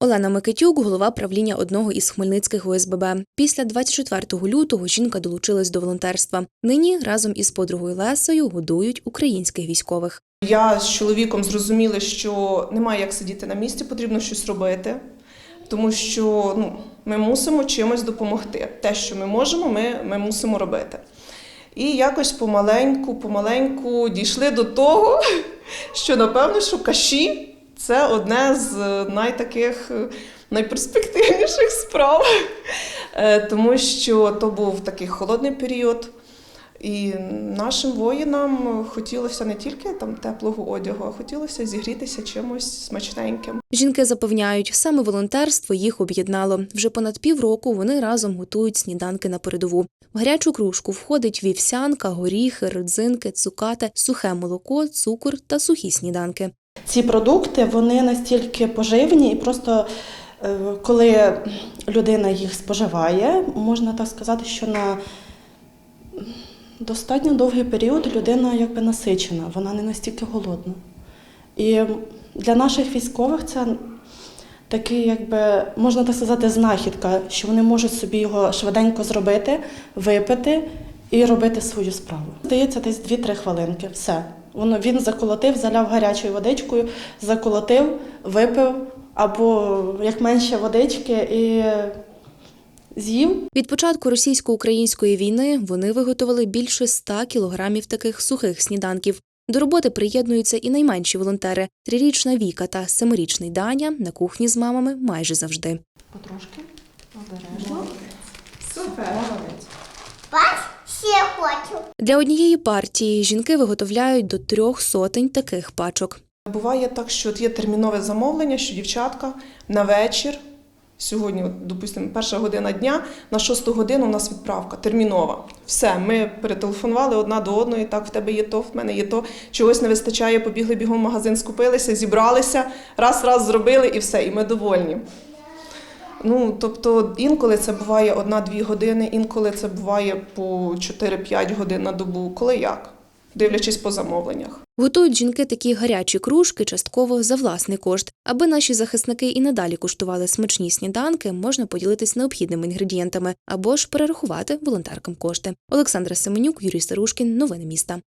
Олена Микитюк, голова правління одного із хмельницьких ОСББ. Після 24 лютого жінка долучилась до волонтерства. Нині разом із подругою Лесою годують українських військових. Я з чоловіком зрозуміли, що немає як сидіти на місці, потрібно щось робити, тому що ну, ми мусимо чимось допомогти. Те, що ми можемо, ми, ми мусимо робити. І якось помаленьку, помаленьку дійшли до того, що напевно, що каші це одне з найтаких е, найперспективніших справ, Е, тому що то був такий холодний період. І нашим воїнам хотілося не тільки там теплого одягу, а хотілося зігрітися чимось смачненьким. Жінки запевняють, саме волонтерство їх об'єднало. Вже понад півроку вони разом готують сніданки на передову. В гарячу кружку входить вівсянка, горіхи, родзинки, цукати, сухе молоко, цукор та сухі сніданки. Ці продукти вони настільки поживні, і просто е, коли людина їх споживає, можна так сказати, що на достатньо довгий період людина якби насичена, вона не настільки голодна. І для наших військових це такий, якби можна так сказати, знахідка, що вони можуть собі його швиденько зробити, випити і робити свою справу. Здається, десь 2-3 хвилинки. Все. Воно він заколотив, заляв гарячою водичкою, заколотив, випив, або як менше водички і з'їв. Від початку російсько-української війни вони виготовили більше 100 кілограмів таких сухих сніданків. До роботи приєднуються і найменші волонтери. Трирічна Віка та семирічний Даня на кухні з мамами майже завжди. Потрошки, обережно. Ще хочу. Для однієї партії жінки виготовляють до трьох сотень таких пачок. Буває так, що є термінове замовлення, що дівчатка на вечір. Сьогодні, допустимо, перша година дня, на шосту годину у нас відправка термінова. Все, ми перетелефонували одна до одної. Так, в тебе є то, в мене є то. Чогось не вистачає, побігли бігом в магазин, скупилися, зібралися, раз, раз зробили і все, і ми довольні. Ну, тобто інколи це буває одна-дві години, інколи це буває по 4-5 годин на добу. Коли як? Дивлячись по замовленнях. Готують жінки такі гарячі кружки частково за власний кошт. Аби наші захисники і надалі куштували смачні сніданки, можна поділитись необхідними інгредієнтами або ж перерахувати волонтеркам кошти. Олександра Семенюк, Юрій Старушкін. Новини міста.